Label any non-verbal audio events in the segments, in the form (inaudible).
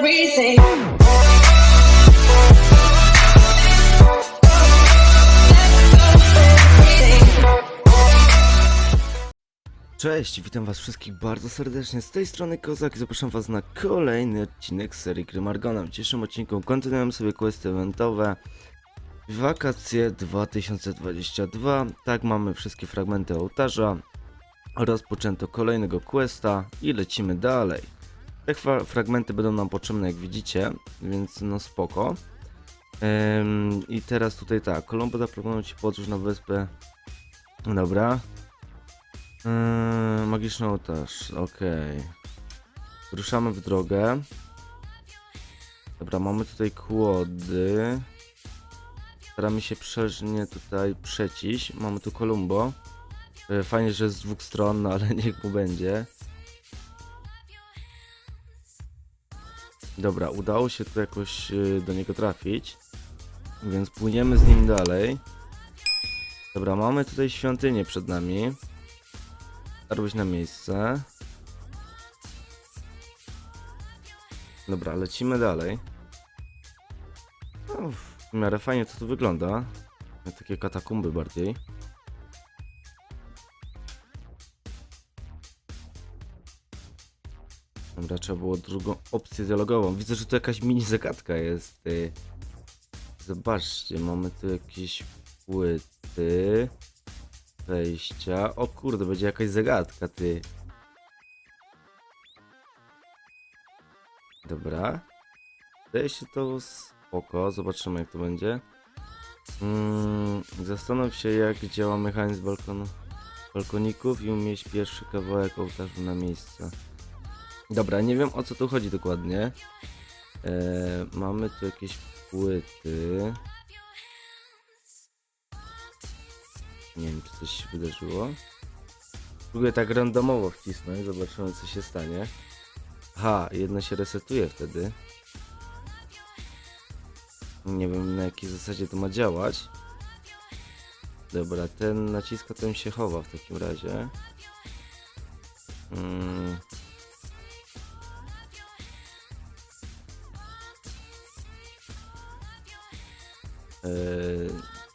everything. Cześć, witam was wszystkich bardzo serdecznie, z tej strony Kozak i zapraszam was na kolejny odcinek serii Gry Margona. W dzisiejszym odcinku kontynuujemy sobie questy eventowe Wakacje 2022, tak mamy wszystkie fragmenty ołtarza, rozpoczęto kolejnego questa i lecimy dalej. Te fra- fragmenty będą nam potrzebne jak widzicie, więc no spoko. Ym, I teraz tutaj tak, Kolumbo zaproponował ci podróż na wyspę, dobra. Yy, magiczny ołtarz, okej. Ruszamy w drogę. Dobra, mamy tutaj kłody. Staramy się przeżnie tutaj przeciś. Mamy tu Kolumbo. Yy, Fajnie, że jest z dwóch stron, no ale (laughs) niech mu będzie. Dobra, udało się tu jakoś yy, do niego trafić. Więc płyniemy z nim dalej. Dobra, mamy tutaj świątynię przed nami. Robić na miejsce. Dobra, lecimy dalej. No, w miarę fajnie to tu wygląda. Takie katakumby bardziej. Dobra, trzeba było drugą opcję dialogową. Widzę, że tu jakaś mini zagadka jest. Zobaczcie, mamy tu jakieś płyty wejścia. O kurde, będzie jakaś zagadka, ty. Dobra. Wydaje się to spoko. Zobaczymy, jak to będzie. Mm, zastanów się, jak działa mechanizm balkonu, balkoników i umieść pierwszy kawałek ołtarzu na miejsce. Dobra, nie wiem o co tu chodzi dokładnie. E, mamy tu jakieś płyty. Nie wiem, czy coś się wydarzyło. Próbuję tak randomowo wcisnąć, zobaczymy co się stanie. Aha, jedno się resetuje wtedy. Nie wiem na jakiej zasadzie to ma działać. Dobra, ten naciska, ten się chowa w takim razie. Mm.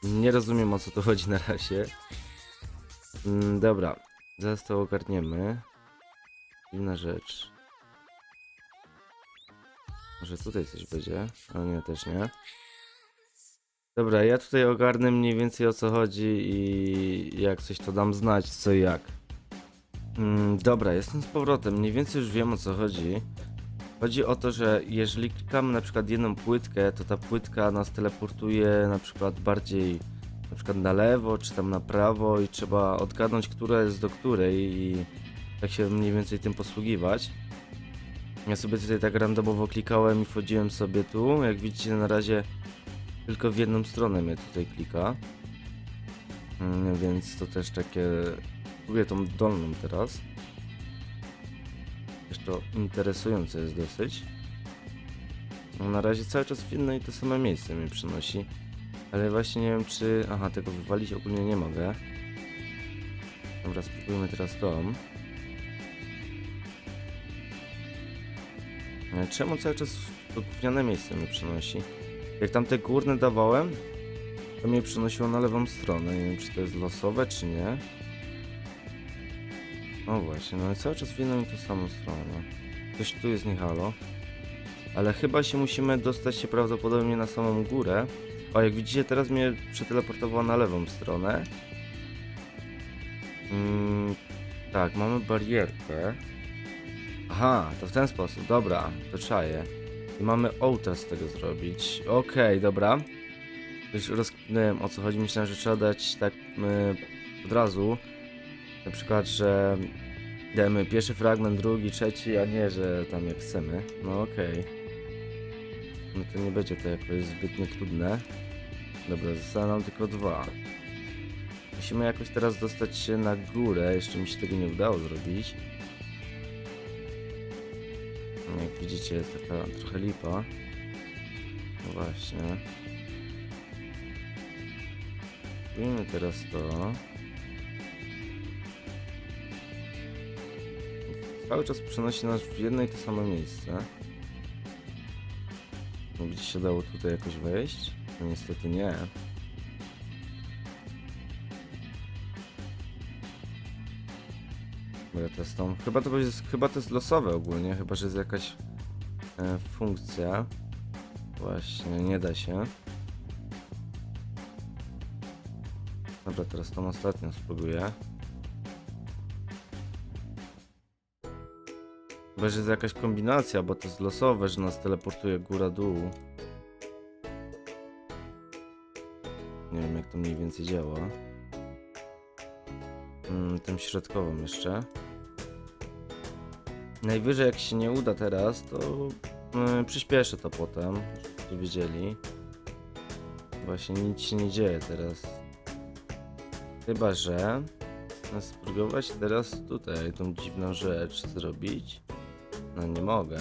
Nie rozumiem o co tu chodzi na razie. Mm, dobra, zaraz to ogarniemy. Inna rzecz. Może tutaj coś będzie? A nie, też nie. Dobra, ja tutaj ogarnę mniej więcej o co chodzi i jak coś to dam znać, co i jak. Mm, dobra, jestem z powrotem. Mniej więcej już wiem o co chodzi. Chodzi o to, że jeżeli klikamy na przykład jedną płytkę, to ta płytka nas teleportuje na przykład bardziej na przykład na lewo, czy tam na prawo i trzeba odgadnąć, która jest do której i tak się mniej więcej tym posługiwać. Ja sobie tutaj tak randomowo klikałem i wchodziłem sobie tu. Jak widzicie na razie tylko w jedną stronę mnie tutaj klika. Mm, Więc to też takie... Próbuję tą dolną teraz. To interesujące jest dosyć. No, na razie cały czas w jedno i to same miejsce mnie przynosi. Ale właśnie nie wiem czy... Aha, tego wywalić ogólnie nie mogę. Dobra, spróbujmy teraz tą. Ale Czemu cały czas to gówniane miejsce mnie przynosi? Jak tamte górne dawałem, to mnie przynosiło na lewą stronę. Nie wiem czy to jest losowe czy nie. No właśnie, no i cały czas w i tą samą stronę. Coś tu jest nie halo. Ale chyba się musimy dostać się prawdopodobnie na samą górę. O, jak widzicie, teraz mnie przeteleportowało na lewą stronę. Mm, tak, mamy barierkę. Aha, to w ten sposób, dobra, to czaję. I mamy ołtarz z tego zrobić. Okej, dobra. Już rozkminąłem o co chodzi. Myślałem, że trzeba dać tak y, od razu. Na przykład, że damy pierwszy fragment, drugi, trzeci, a nie, że tam jak chcemy. No okej. No to nie będzie to jakoś zbytnio trudne. Dobra, zostało nam tylko dwa. Musimy jakoś teraz dostać się na górę. Jeszcze mi się tego nie udało zrobić. No, Jak widzicie, jest taka trochę lipa. No właśnie. Robimy teraz to. Cały czas przenosi nas w jedno i to samo miejsce. No, Będzie się dało tutaj jakoś wejść? No niestety nie. Dobra, to jest tą. Chyba to będzie, chyba to jest losowe ogólnie, chyba że jest jakaś e, funkcja. Właśnie, nie da się. Dobra, teraz tą ostatnią spróbuję. Chyba, że jest jakaś kombinacja, bo to jest losowe, że nas teleportuje góra-dół. Nie wiem, jak to mniej więcej działa. Mm, tym środkowym jeszcze. Najwyżej, jak się nie uda teraz, to yy, przyspieszę to potem, żebyście wiedzieli. Właśnie nic się nie dzieje teraz. Chyba, że spróbować teraz tutaj tą dziwną rzecz zrobić. No nie mogę.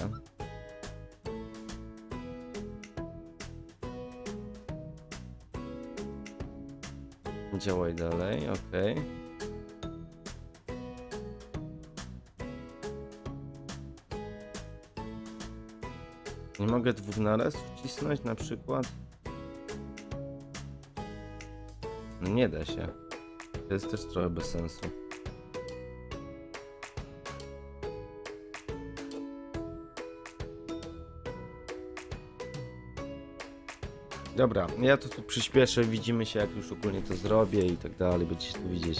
Działaj dalej, okej. Nie mogę dwóch naraz wcisnąć na przykład? No nie da się. To jest też trochę bez sensu. Dobra, ja to tu przyspieszę, widzimy się jak już ogólnie to zrobię i tak dalej, będziecie to widzieć.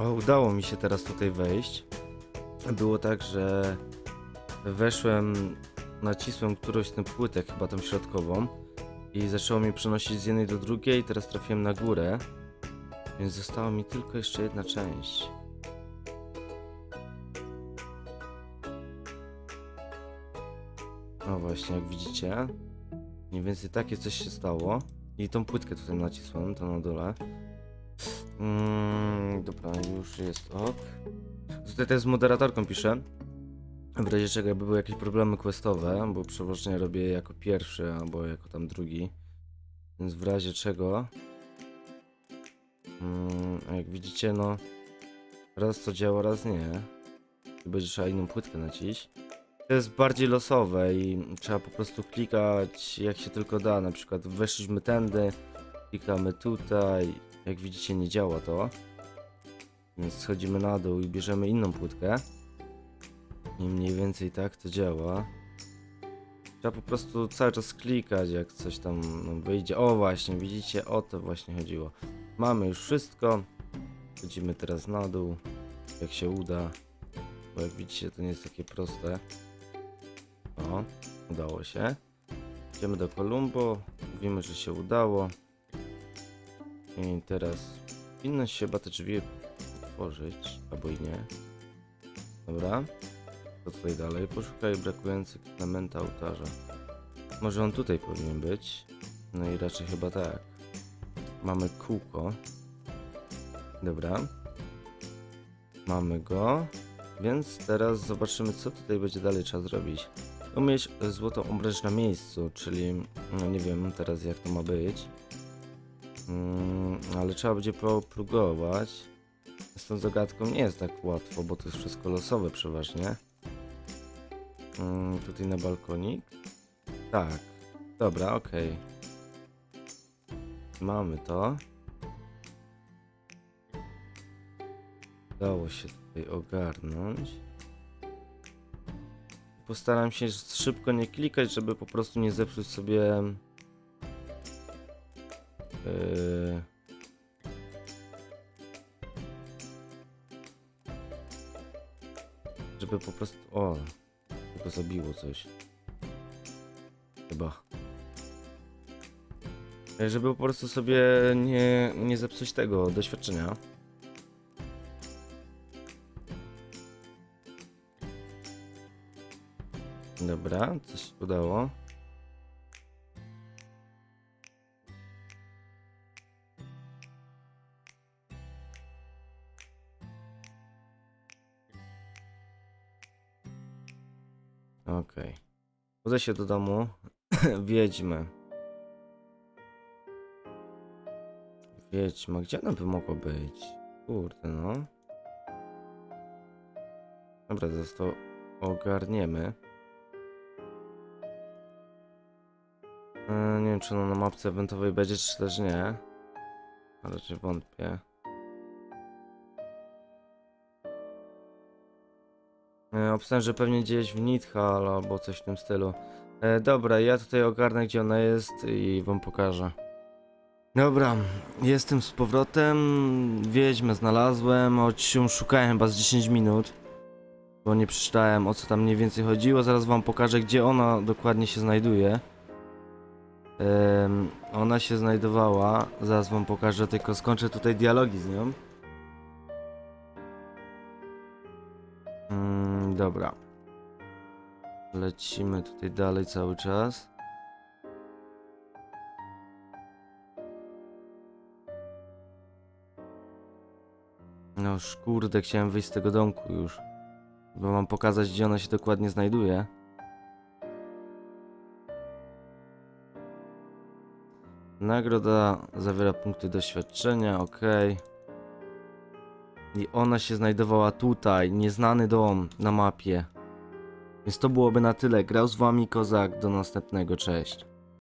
O, udało mi się teraz tutaj wejść. Było tak, że weszłem, nacisłem którąś z tych płytek, chyba tą środkową i zaczęło mi przenosić z jednej do drugiej, teraz trafiłem na górę, więc została mi tylko jeszcze jedna część. No właśnie, jak widzicie, mniej więcej takie coś się stało i tą płytkę tutaj nacisłem, to na dole. Mm, dobra, już jest ok. Tutaj też z moderatorką piszę. W razie czego jakby były jakieś problemy questowe, bo przeważnie robię jako pierwszy albo jako tam drugi. Więc w razie czego. Mm, jak widzicie, no. Raz to działa, raz nie. I będzie trzeba inną płytkę naciść. To jest bardziej losowe i trzeba po prostu klikać jak się tylko da. Na przykład weszliśmy tędy, klikamy tutaj. Jak widzicie, nie działa to. Więc schodzimy na dół i bierzemy inną płytkę. I mniej więcej tak to działa. Trzeba po prostu cały czas klikać, jak coś tam wyjdzie. O właśnie, widzicie, o to właśnie chodziło. Mamy już wszystko. Chodzimy teraz na dół, jak się uda. Bo jak widzicie, to nie jest takie proste. O, udało się. Idziemy do Columbo, mówimy, że się udało. I teraz powinno się chyba te drzwi otworzyć, albo i nie. Dobra. Co tutaj dalej? Poszukaj brakujących elementa ołtarza. Może on tutaj powinien być. No i raczej chyba tak. Mamy kółko. Dobra. Mamy go. Więc teraz zobaczymy, co tutaj będzie dalej trzeba zrobić. Umieć złotą obręcz na miejscu, czyli no nie wiem teraz jak to ma być. Mm, ale trzeba będzie próbować. Z tą zagadką nie jest tak łatwo, bo to jest wszystko losowe przeważnie. Mm, tutaj na balkonik. Tak. Dobra, okej. Okay. Mamy to. Dało się tutaj ogarnąć. Postaram się szybko nie klikać, żeby po prostu nie zepsuć sobie Yy, żeby po prostu. O, tylko zabiło coś. Chyba. E, Żeby po prostu sobie nie, nie zepsuć tego doświadczenia. Dobra, coś udało. Okej. Uda się do domu. (clears throat) Wiedźmy. Wiedźma, gdzie ona by mogła być? Kurde no. Dobra, zaraz to ogarniemy. E, nie wiem, czy ona na mapce eventowej będzie, czy też nie. Ale raczej wątpię. E, że pewnie gdzieś w Nidhal albo coś w tym stylu. E, dobra, ja tutaj ogarnę, gdzie ona jest i wam pokażę. Dobra, jestem z powrotem. Wiedźmę znalazłem, choć ją szukałem chyba z 10 minut. Bo nie przeczytałem o co tam mniej więcej chodziło. Zaraz wam pokażę, gdzie ona dokładnie się znajduje. Ona się znajdowała. Zaraz wam pokażę, tylko skończę tutaj dialogi z nią. Dobra. Lecimy tutaj dalej cały czas. No kurde, chciałem wyjść z tego domku już. Bo mam pokazać, gdzie ona się dokładnie znajduje. Nagroda zawiera punkty doświadczenia, ok. I ona się znajdowała tutaj, nieznany dom na mapie. Więc to byłoby na tyle. Grał z wami Kozak, do następnego, cześć.